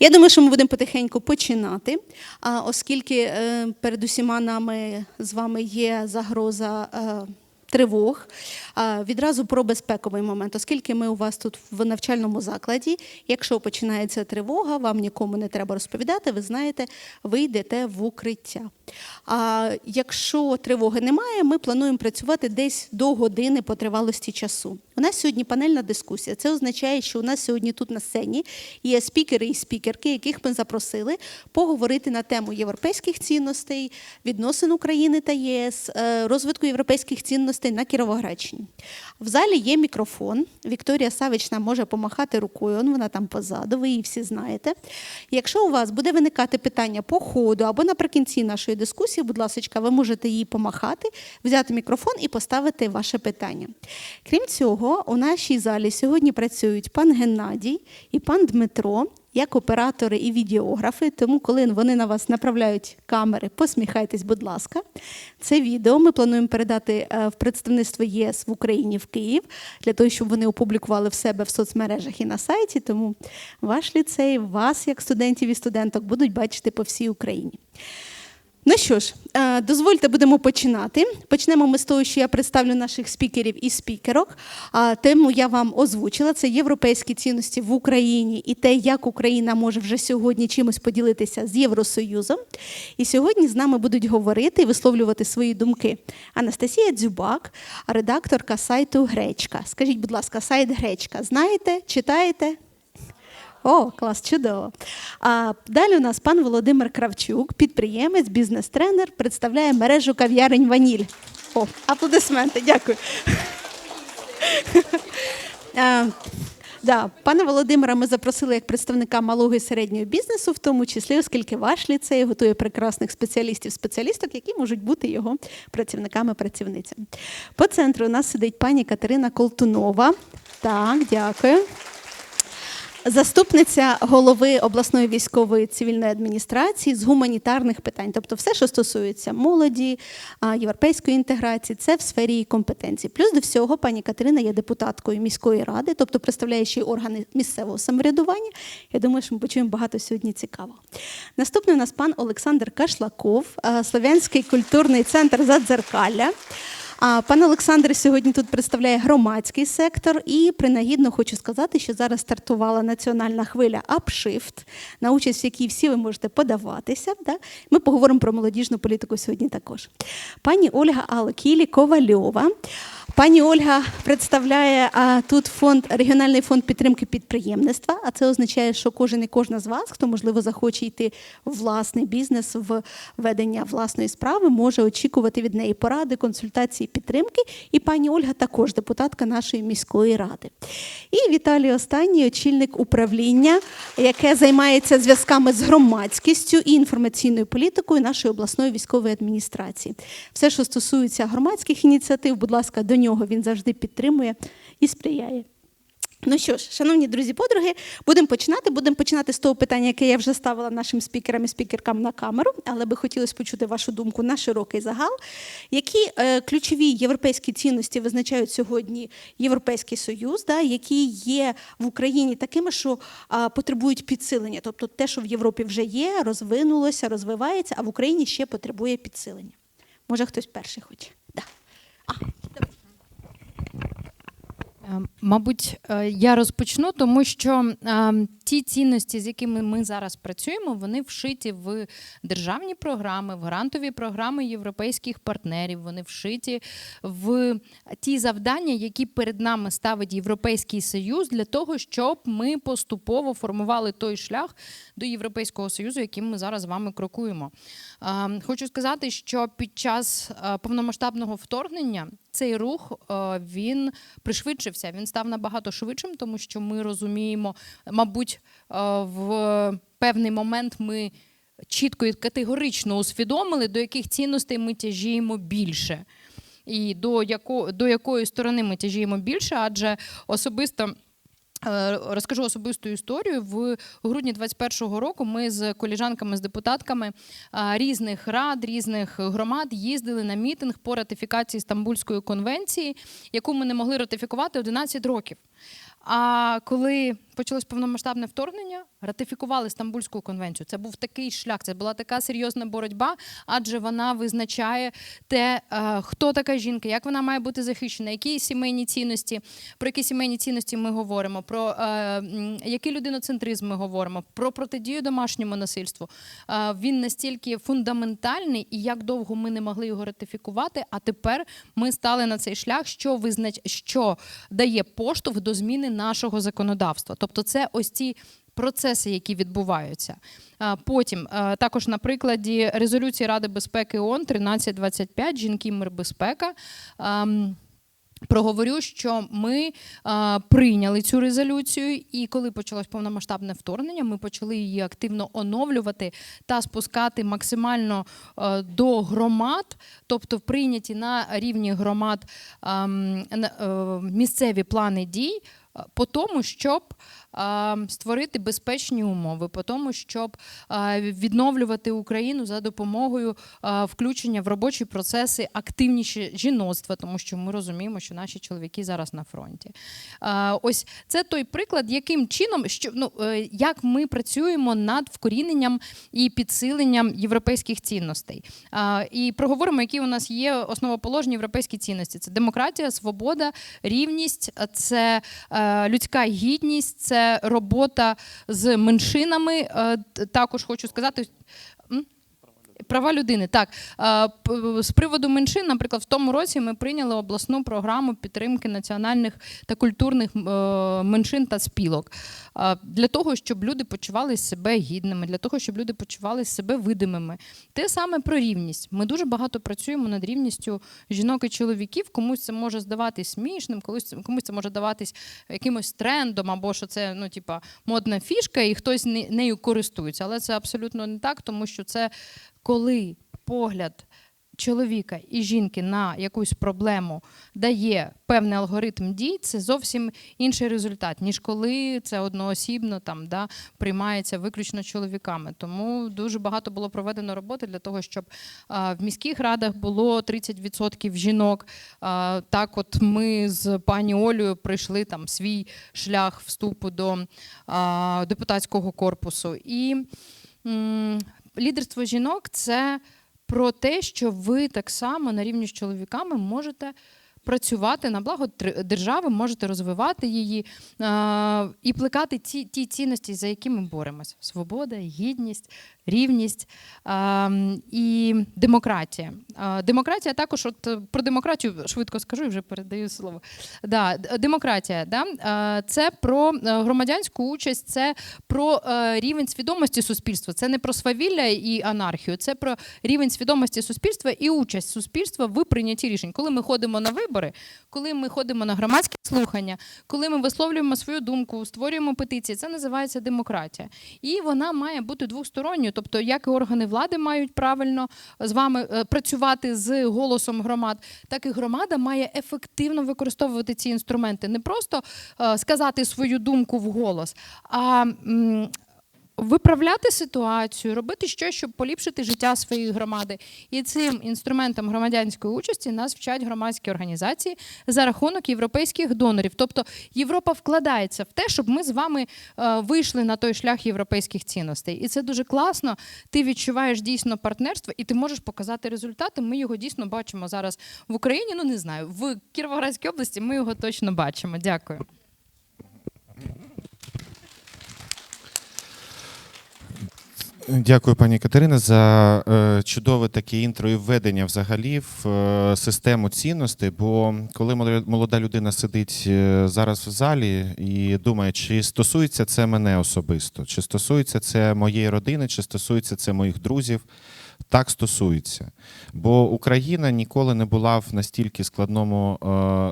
Я думаю, що ми будемо потихеньку починати, оскільки е, перед усіма нами з вами є загроза. Тривог відразу про безпековий момент, оскільки ми у вас тут в навчальному закладі. Якщо починається тривога, вам нікому не треба розповідати, ви знаєте, ви йдете в укриття. А якщо тривоги немає, ми плануємо працювати десь до години по тривалості часу. У нас сьогодні панельна дискусія. Це означає, що у нас сьогодні тут на сцені є спікери і спікерки, яких ми запросили поговорити на тему європейських цінностей, відносин України та ЄС, е, розвитку європейських цінностей на Кіровоградщині. В залі є мікрофон. Вікторія Савич нам може помахати рукою. он Вона там позаду, ви її всі знаєте. Якщо у вас буде виникати питання по ходу або наприкінці нашої дискусії, будь ласка, ви можете її помахати, взяти мікрофон і поставити ваше питання. Крім цього, у нашій залі сьогодні працюють пан Геннадій і пан Дмитро. Як оператори і відеографи, тому коли вони на вас направляють камери, посміхайтесь, будь ласка. Це відео ми плануємо передати е, в представництво ЄС в Україні в Київ для того, щоб вони опублікували в себе в соцмережах і на сайті. Тому ваш ліцей, вас, як студентів і студенток, будуть бачити по всій Україні. Ну що ж, е, дозвольте, будемо починати. Почнемо ми з того, що я представлю наших спікерів і спікерок. Тему я вам озвучила: це європейські цінності в Україні і те, як Україна може вже сьогодні чимось поділитися з Євросоюзом. І сьогодні з нами будуть говорити і висловлювати свої думки Анастасія Дзюбак, редакторка сайту Гречка. Скажіть, будь ласка, сайт Гречка знаєте, читаєте? О, клас, чудово. А далі у нас пан Володимир Кравчук, підприємець, бізнес-тренер, представляє мережу кав'ярень Ваніль. О, аплодисменти, дякую. А, Да, пане Володимира, ми запросили як представника малого і середнього бізнесу, в тому числі, оскільки ваш ліцей готує прекрасних спеціалістів, спеціалісток, які можуть бути його працівниками, працівницями. По центру у нас сидить пані Катерина Колтунова. Так, дякую. Заступниця голови обласної військової цивільної адміністрації з гуманітарних питань, тобто все, що стосується молоді, європейської інтеграції, це в сфері її компетенції. Плюс до всього, пані Катерина є депутаткою міської ради, тобто представляючи органи місцевого самоврядування. Я думаю, що ми почуємо багато сьогодні цікавого. Наступний у нас пан Олександр Кашлаков, Слов'янський культурний центр Задзеркалля. А пан Олександр сьогодні тут представляє громадський сектор, і принагідно хочу сказати, що зараз стартувала національна хвиля Upshift, на участь в якій всі ви можете подаватися. Да? Ми поговоримо про молодіжну політику сьогодні також. Пані Ольга Алкілі Ковальова. Пані Ольга представляє а, тут фонд регіональний фонд підтримки підприємництва. А це означає, що кожен і кожна з вас, хто можливо захоче йти в власний бізнес, в ведення власної справи, може очікувати від неї поради, консультації, підтримки. І пані Ольга також депутатка нашої міської ради. І Віталій Останній, очільник управління, яке займається зв'язками з громадськістю і інформаційною політикою нашої обласної військової адміністрації. Все, що стосується громадських ініціатив, будь ласка, до нього він завжди підтримує і сприяє. Ну що ж, шановні друзі, подруги, будемо починати. Будемо починати з того питання, яке я вже ставила нашим спікерам і спікеркам на камеру, але би хотілося почути вашу думку на широкий загал. Які е, ключові європейські цінності визначають сьогодні Європейський Союз, да, які є в Україні такими, що а, потребують підсилення? Тобто те, що в Європі вже є, розвинулося, розвивається, а в Україні ще потребує підсилення. Може, хтось перший хоче? Да. А. Е, Мабуть, е, я розпочну, тому що е, ті цінності, з якими ми зараз працюємо, вони вшиті в державні програми, в грантові програми європейських партнерів. Вони вшиті в ті завдання, які перед нами ставить Європейський Союз, для того, щоб ми поступово формували той шлях до Європейського Союзу, яким ми зараз з вами крокуємо. Хочу сказати, що під час повномасштабного вторгнення цей рух він пришвидшився. Він став набагато швидшим, тому що ми розуміємо, мабуть, е, в певний момент ми чітко і категорично усвідомили, до яких цінностей ми тяжіємо більше. І до, яко, до якої сторони ми тяжіємо більше, адже особисто. Е, Розкажу особисту історію. В грудні 21-го року ми з коліжанками, з депутатками різних рад, різних громад їздили на мітинг по ратифікації Стамбульської конвенції, яку ми не могли ратифікувати 11 років. А коли почалось повномасштабне вторгнення, ратифікували Стамбульську конвенцію. Це був такий шлях, це була така серйозна боротьба, адже вона визначає те, е, хто така жінка, як вона має бути захищена, які сімейні цінності, про які сімейні цінності ми говоримо, про е, який людиноцентризм ми говоримо, про протидію домашньому насильству. Е, він настільки фундаментальний, і як довго ми не могли його ратифікувати. А тепер ми стали на цей шлях, що визнач... що дає поштовх до зміни нашого законодавства. Тобто, це ось ці. Процеси, які відбуваються. А, Потім також на прикладі резолюції Ради безпеки ООН 1325 жінки, мир, безпека. ем, Проговорю, що ми прийняли цю резолюцію, і коли почалось повномасштабне вторгнення, ми почали її активно оновлювати та спускати максимально е, до громад, тобто прийняті на рівні громад ем, на- е, місцеві плани дій. По тому, щоб створити безпечні умови, по тому, щоб відновлювати Україну за допомогою включення в робочі процеси активніше жіноцтва, тому що ми розуміємо, що наші чоловіки зараз на фронті. Ось це той приклад, яким чином, що ну е, як ми працюємо над вкоріненням і підсиленням європейських цінностей. І проговоримо, які у нас є основоположні європейські цінності: це демократія, свобода, рівність, це е, людська гідність, це робота з меншинами. Е, Також хочу сказати. Права людини, так Е, з приводу меншин, наприклад, в тому році ми прийняли обласну програму підтримки національних та культурних е, меншин та спілок е, для того, щоб люди почували себе гідними, для того, щоб люди почували себе видимими. Те саме про рівність. Ми дуже багато працюємо над рівністю жінок і чоловіків. Комусь це може здаватись смішним, колись комусь це може даватись якимось трендом, або що це ну, типа, модна фішка, і хтось не- нею користується. Але це абсолютно не так, тому що це коли погляд чоловіка і жінки на якусь проблему дає певний алгоритм дій, це зовсім інший результат, ніж коли це одноосібно там да, приймається виключно чоловіками. Тому дуже багато було проведено роботи для того, щоб а, в міських радах було 30% жінок. А, так, от ми з пані Олею пройшли там свій шлях вступу до а, депутатського корпусу. І лідерство жінок це про те, що ви так само на рівні з чоловіками можете працювати на благо держави, можете розвивати її е, і плекати ті, ті цінності, за які ми боремося: свобода, гідність, рівність е, і демократія. Е, демократія також, от про демократію швидко скажу і вже передаю слово. Да, демократія, да, е, це про е, громадянську участь, це про е, рівень свідомості суспільства. Це не про свавілля і анархію, це про рівень свідомості суспільства і участь суспільства в прийнятті рішень. Коли ми ходимо на вибори, коли ми ходимо на громадські слухання, коли ми висловлюємо свою думку, створюємо петиції, це називається демократія. І вона має бути двосторонньою. Тобто, як і органи влади мають правильно з вами е, працювати з голосом громад, так і громада має ефективно використовувати ці інструменти. Не просто е, сказати свою думку вголос, а м, виправляти ситуацію, робити щось, щоб поліпшити життя своєї громади. І цим інструментом громадянської участі нас вчать громадські організації за рахунок європейських донорів. Тобто Європа вкладається в те, щоб ми з вами е, вийшли на той шлях європейських цінностей. І це дуже класно. Ти відчуваєш дійсно партнерство, і ти можеш показати результати. Ми його дійсно бачимо зараз в Україні. Ну не знаю, в Кіровоградській області ми його точно бачимо. Дякую. Дякую, пані Катерина, за е, чудове таке інтро і введення взагалі в е, систему цінностей. Бо коли молода- людина сидить е, зараз в залі і думає, чи стосується це мене особисто, чи стосується це моєї родини, чи стосується це моїх друзів. Так стосується, бо Україна ніколи не була в настільки складному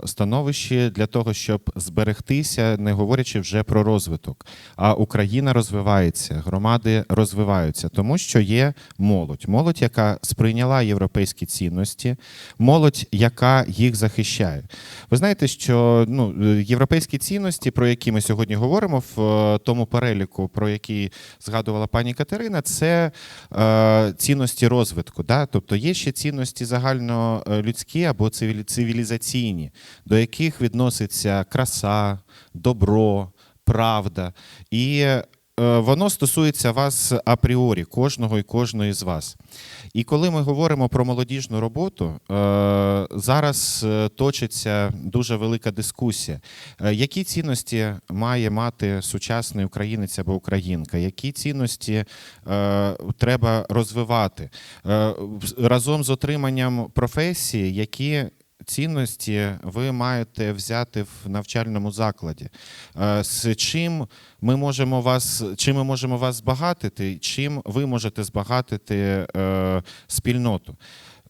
е, становищі для того, щоб зберегтися, не говорячи вже про розвиток. А Україна розвивається, громади розвиваються, тому що є молодь. Молодь, яка сприйняла європейські цінності, молодь, яка їх захищає. Ви знаєте, що ну, європейські цінності, про які ми сьогодні говоримо, в е, тому переліку, про який згадувала пані Катерина, це е, цінності розвитку. Да? Тобто є ще цінності загальнолюдські або цивілізаційні, до яких відноситься краса, добро. правда. І е, воно стосується вас апріорі, кожного і кожної з вас. І коли ми говоримо про молодіжну роботу, е, зараз е, точиться дуже велика дискусія. Е, Які цінності має мати сучасний українець або українка? Які цінності е, треба розвивати? Е, разом з отриманням професії, які цінності ви маєте взяти в навчальному закладі? Е, З чим ми можемо вас, чим ми можемо вас збагатити, чим ви можете збагатити е, спільноту?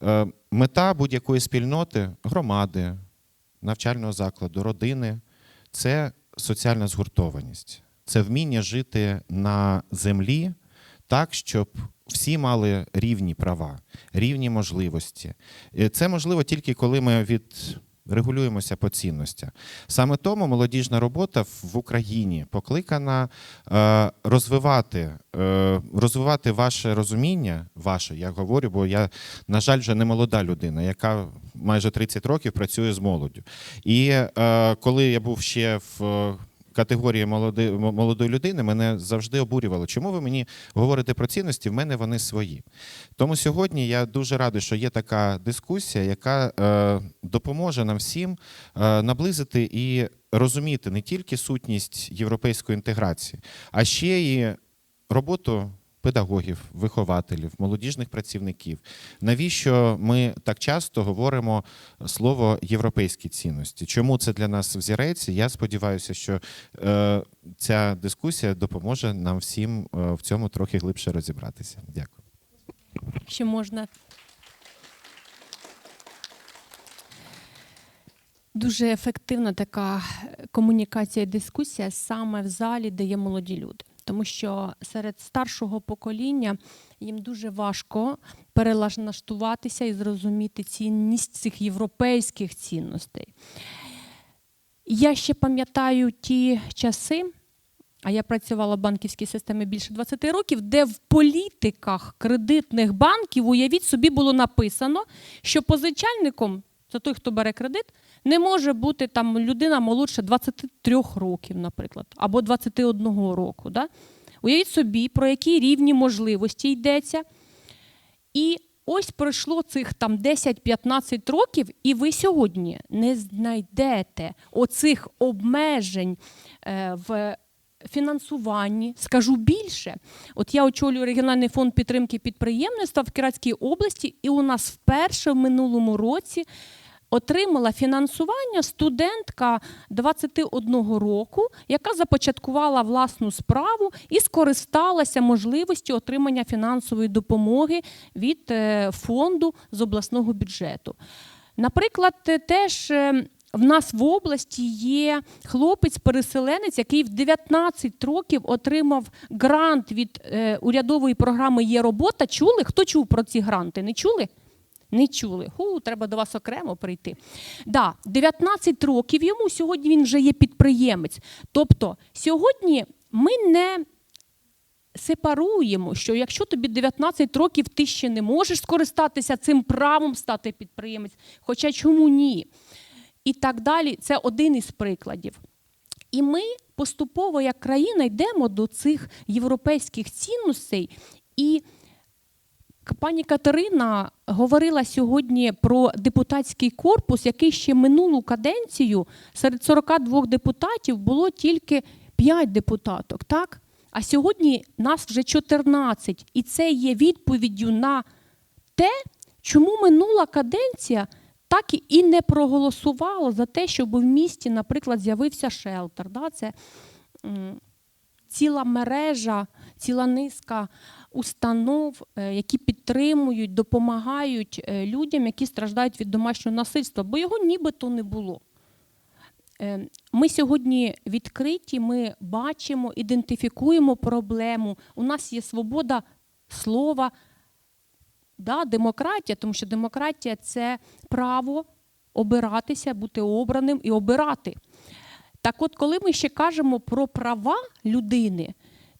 Е, Мета будь-якої спільноти, громади, навчального закладу, родини це соціальна згуртованість, це вміння жити на землі так, щоб всі мали рівні права, рівні можливості. Це можливо тільки коли ми відрегулюємося по цінностях. Саме тому молодіжна робота в Україні покликана е, розвивати, е, розвивати ваше розуміння, ваше, я говорю, бо я, на жаль, вже не молода людина, яка майже 30 років працює з молоддю. І е, коли я був ще в категорії молоди, молодої людини, мене завжди обурювало. Чому ви мені говорите про цінності? В мене вони свої. Тому сьогодні я дуже радий, що є така дискусія, яка е, допоможе нам всім е, наблизити і розуміти не тільки сутність європейської інтеграції, а ще й роботу педагогів, вихователів, молодіжних працівників. Навіщо ми так часто говоримо слово європейські цінності? Чому це для нас взірець? Я сподіваюся, що е, ця дискусія допоможе нам всім е, в цьому трохи глибше розібратися. Дякую. Ще можна. Дуже ефективна така комунікація і дискусія саме в залі, де є молоді люди. Тому що серед старшого покоління їм дуже важко перелаштуватися і зрозуміти цінність цих європейських цінностей. Я ще пам'ятаю ті часи, а я працювала в банківській системі більше 20 років, де в політиках кредитних банків, уявіть собі, було написано, що позичальником, це той, хто бере кредит, не може бути там людина молодше 23 років, наприклад, або 21 року. Да? Уявіть собі, про які рівні можливості йдеться. І ось пройшло цих там 10-15 років, і ви сьогодні не знайдете оцих обмежень е, в фінансуванні. Скажу більше, от я очолюю регіональний фонд підтримки підприємництва в Кіратській області, і у нас вперше в минулому році. Отримала фінансування студентка 21 року, яка започаткувала власну справу і скористалася можливістю отримання фінансової допомоги від е, фонду з обласного бюджету. Наприклад, е, теж е, в нас в області є хлопець-переселенець, який в 19 років отримав грант від урядової програми Є робота. Чули? Хто чув про ці гранти? Не чули? Не чули. Ху, треба до вас окремо прийти. Да, 19 років йому сьогодні він вже є підприємець. Тобто сьогодні ми не сепаруємо, що якщо тобі 19 років ти ще не можеш скористатися цим правом стати підприємець, хоча чому ні? І так далі. Це один із прикладів. І ми поступово, як країна, йдемо до цих європейських цінностей. І Пані Катерина говорила сьогодні про депутатський корпус, який ще минулу каденцію серед 42 депутатів було тільки 5 депутаток, так? А сьогодні нас вже 14. І це є відповіддю на те, чому минула каденція так і- не проголосувала за те, щоб в місті, наприклад, з'явився шелтер. Да? Це ціла мережа, ціла низка установ, е, які підтримують, допомагають е, людям, які страждають від домашнього насильства, бо його нібито не було. Е, Ми сьогодні відкриті, ми бачимо, ідентифікуємо проблему. У нас є свобода слова, да, демократія, тому що демократія це право обиратися, бути обраним і обирати. Так от, коли ми ще кажемо про права людини,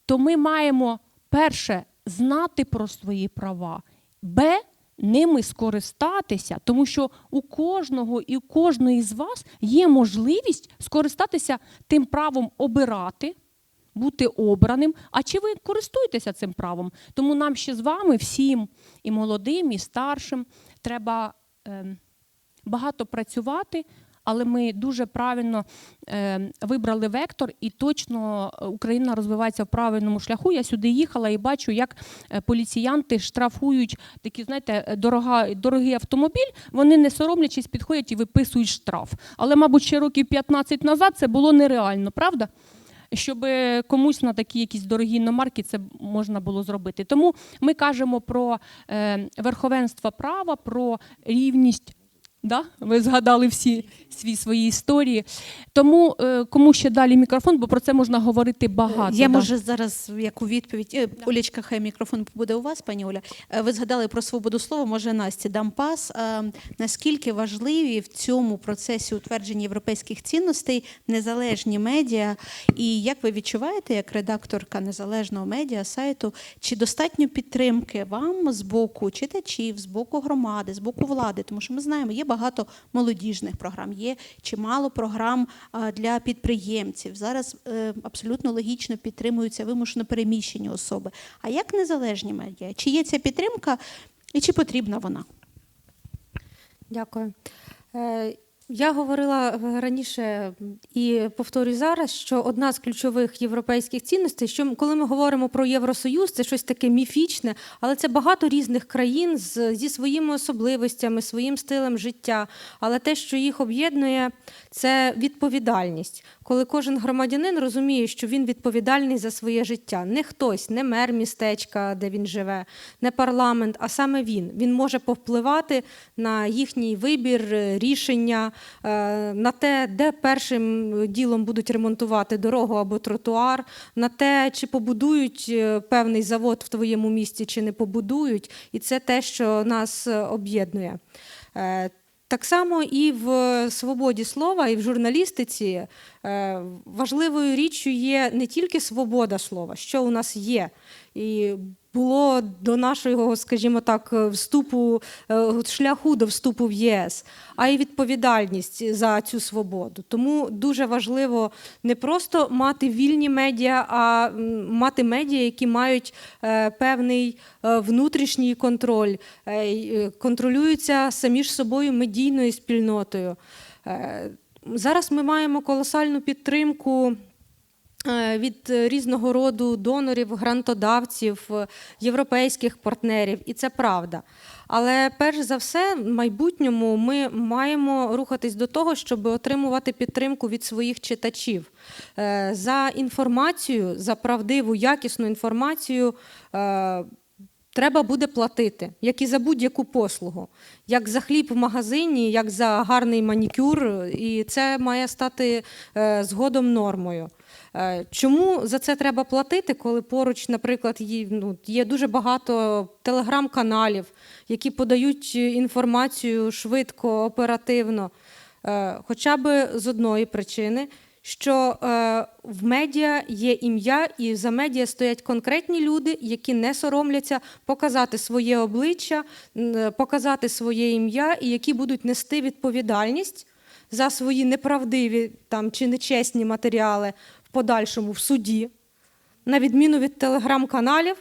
то ми маємо перше знати про свої права, б ними скористатися, тому що у кожного і у кожної з вас є можливість скористатися тим правом обирати, бути обраним. А чи ви користуєтеся цим правом? Тому нам ще з вами, всім, і молодим, і старшим, треба ем, багато працювати. Але ми дуже правильно е, вибрали вектор, і точно е, Україна розвивається в правильному шляху. Я сюди їхала і бачу, як е, поліціянти штрафують такі, знаєте, дорога, дорогий автомобіль. Вони не соромлячись підходять і виписують штраф. Але, мабуть, ще років 15 назад це було нереально, правда? Щоб комусь на такі якісь дорогі іномарки це можна було зробити. Тому ми кажемо про верховенство права, про рівність. Да? Ви згадали всі свої свої історії. Тому е, кому ще далі мікрофон, бо про це можна говорити багато. Я да. може зараз як у відповідь. Е, Олічка, хай мікрофон буде у вас, пані Оля. Е, Ви згадали про свободу слова. Може, Насті дам пас. Е, Наскільки важливі в цьому процесі утвердження європейських цінностей незалежні медіа? І як ви відчуваєте, як редакторка незалежного медіа сайту, чи достатньо підтримки вам з боку читачів, з боку громади, з боку влади? Тому що ми знаємо, є багато молодіжних програм, є чимало програм для підприємців. Зараз е, абсолютно логічно підтримуються вимушено переміщені особи. А як незалежні медіа? Чи є ця підтримка і чи потрібна вона? Дякую. Я говорила е, раніше і повторюю зараз, що одна з ключових європейських цінностей, що коли ми говоримо про Євросоюз, це щось таке міфічне, але це багато різних країн з, зі своїми особливостями, своїм стилем життя. Але те, що їх об'єднує, це відповідальність. Коли кожен громадянин розуміє, що він відповідальний за своє життя, не хтось, не мер містечка, де він живе, не парламент, а саме він. Він може повпливати на їхній вибір, е, рішення, на те, де першим ділом будуть ремонтувати дорогу або тротуар, на те, чи побудують е, певний завод в твоєму місті, чи не побудують. І це те, що нас е, об'єднує. Е, Так само і в свободі слова, і в журналістиці е, важливою річчю є не тільки свобода слова, що у нас є. І було до нашого, скажімо так, вступу е, шляху до вступу в ЄС, а й відповідальність за цю свободу. Тому дуже важливо не просто мати вільні медіа, а мати медіа, які мають е, певний е, внутрішній контроль, е, е, контролюються самі ж собою медійною спільнотою. Е, Зараз ми маємо колосальну підтримку е, від е, різного роду донорів, грантодавців, е, європейських партнерів, і це правда. Але перш за все, в майбутньому ми маємо рухатись до того, щоб отримувати підтримку від своїх читачів. Е, За інформацію, за правдиву, якісну інформацію. Треба буде платити, як і за будь-яку послугу, як за хліб в магазині, як за гарний манікюр, і це має стати е, згодом нормою. Е, Чому за це треба платити, коли поруч, наприклад, є, ну, є дуже багато телеграм-каналів, які подають інформацію швидко, оперативно, Е, хоча б з одної причини, що е, в медіа є ім'я, і за медіа стоять конкретні люди, які не соромляться показати своє обличчя, показати своє ім'я, і які будуть нести відповідальність за свої неправдиві там, чи нечесні матеріали в подальшому в суді, на відміну від телеграм-каналів,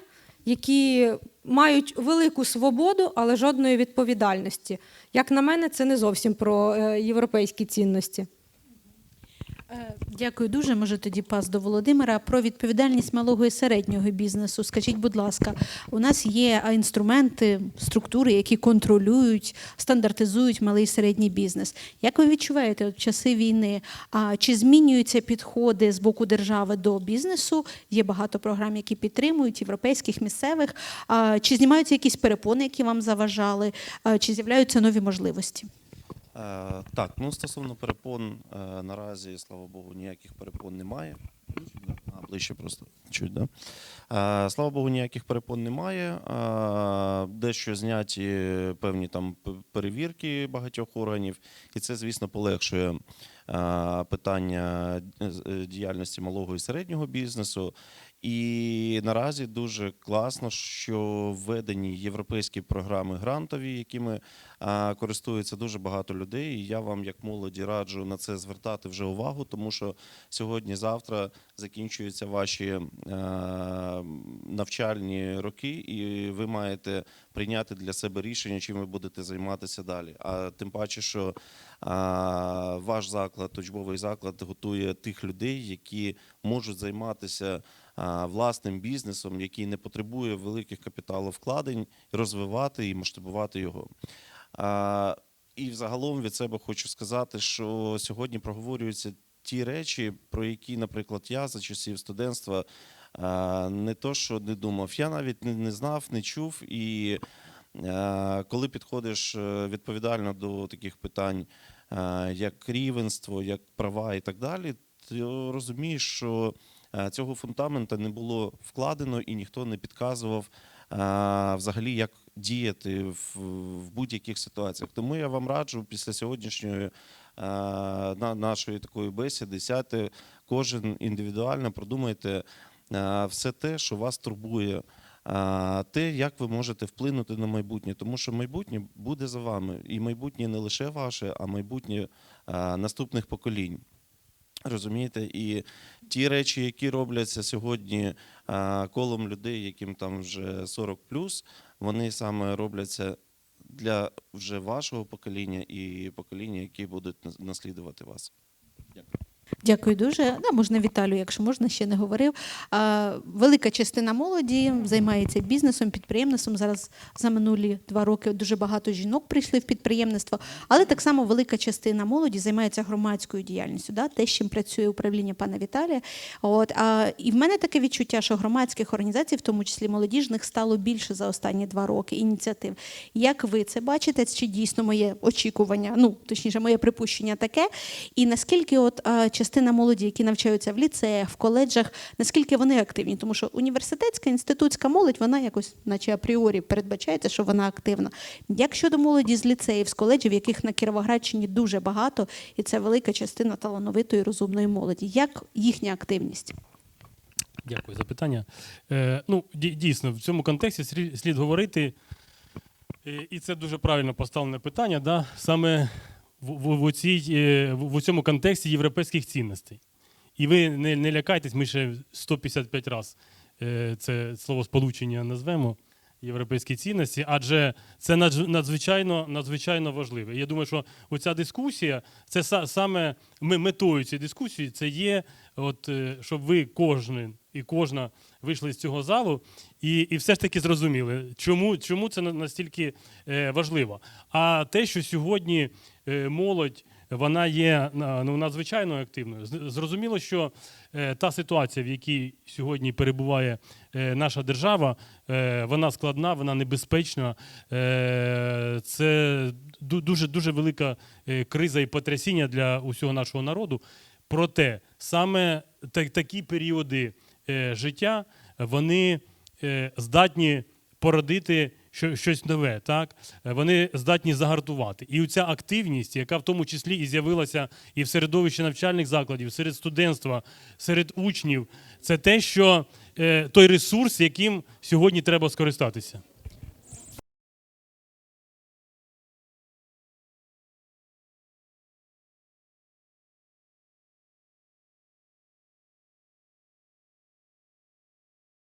які мають велику свободу, але жодної відповідальності. Як на мене, це не зовсім про е, європейські цінності. Е, Дякую дуже. Може тоді пас до Володимира про відповідальність малого і середнього бізнесу. Скажіть, будь ласка, у нас є інструменти, структури, які контролюють, стандартизують малий і середній бізнес. Як ви відчуваєте в часи війни? А чи змінюються підходи з боку держави до бізнесу? Є багато програм, які підтримують європейських, місцевих. А, чи знімаються якісь перепони, які вам заважали? Чи з'являються нові можливості? Е, Так, ну стосовно перепон, е, наразі, слава Богу, ніяких перепон немає. А, ближче просто чуть, да? Е, Слава Богу, ніяких перепон немає. Дещо зняті певні там перевірки багатьох органів, і це, звісно, полегшує питання діяльності малого і середнього бізнесу. І наразі дуже класно, що введені європейські програми грантові, якими користується дуже багато людей. І я вам, як молоді, раджу на це звертати вже увагу, тому що сьогодні-завтра закінчуються ваші е, навчальні роки, і ви маєте прийняти для себе рішення, чим ви будете займатися далі. А тим паче, що ваш заклад, учбовий заклад, готує тих людей, які можуть займатися власним бізнесом, який не потребує великих капіталовкладень, розвивати і масштабувати його. І взагалом від себе хочу сказати, що сьогодні проговорюються ті речі, про які, наприклад, я за часів студентства не то, що не думав, я навіть не, знав, не чув. І коли підходиш е, відповідально до таких питань, як рівенство, як права і так далі, ти розумієш, що цього фундамента не було вкладено і ніхто не підказував взагалі, як діяти в, будь-яких ситуаціях. Тому я вам раджу після сьогоднішньої нашої такої бесіди сядьте кожен індивідуально, продумайте все те, що вас турбує. Те, як ви можете вплинути на майбутнє, тому що майбутнє буде за вами, і майбутнє не лише ваше, а майбутнє наступних поколінь. Розумієте, і ті речі, які робляться сьогодні колом людей, яким там вже 40 вони саме робляться для вже вашого покоління і покоління, які будуть нас- наслідувати вас. Дякую дуже. Да, можна Віталію, якщо можна, ще не говорив. А, велика частина молоді займається бізнесом, підприємництвом. Зараз за минулі два роки дуже багато жінок прийшли в підприємництво, але так само велика частина молоді займається громадською діяльністю, да, те, з чим працює управління пана Віталія. От, а, і в мене таке відчуття, що громадських організацій, в тому числі молодіжних, стало більше за останні два роки ініціатив. Як ви це бачите? Чи дійсно моє очікування, ну точніше, моє припущення таке? І наскільки от частина молоді, які навчаються в ліцеях, в коледжах, наскільки вони активні? Тому що університетська інститутська молодь, вона якось, наче апріорі, передбачається, що вона активна. Як щодо молоді з ліцеїв, з коледжів, яких на Кіровоградщині дуже багато, і це велика частина талановитої розумної молоді. Як їхня активність? Дякую за питання. Е, ну, дійсно, в цьому контексті слід, говорити, е, і це дуже правильно поставлене питання, да, саме в, в, цій, е, в, цьому контексті європейських цінностей. І ви не, не лякайтесь, ми ще 155 разів е, це слово сполучення назвемо європейські цінності, адже це надзвичайно, надзвичайно важливо. Я думаю, що оця дискусія, це саме ми- метою цієї дискусії, це є, от, е, щоб ви кожен і кожна вийшли з цього залу і, і все ж таки зрозуміли, чому, чому це настільки важливо. А те, що сьогодні молодь. Вона є на- ну, надзвичайно активною. Зрозуміло, що е, та ситуація, в якій сьогодні перебуває е, наша держава, е, вона складна, вона небезпечна. Е, це дуже дуже велика е, криза і потрясіння для усього нашого народу. Проте саме та- такі періоди е, життя вони е, здатні породити щось нове. Так? Е, Вони здатні загартувати. І ця активність, яка в тому числі і з'явилася і в середовищі навчальних закладів, серед студентства, серед учнів, це те, що е, той ресурс, яким сьогодні треба скористатися.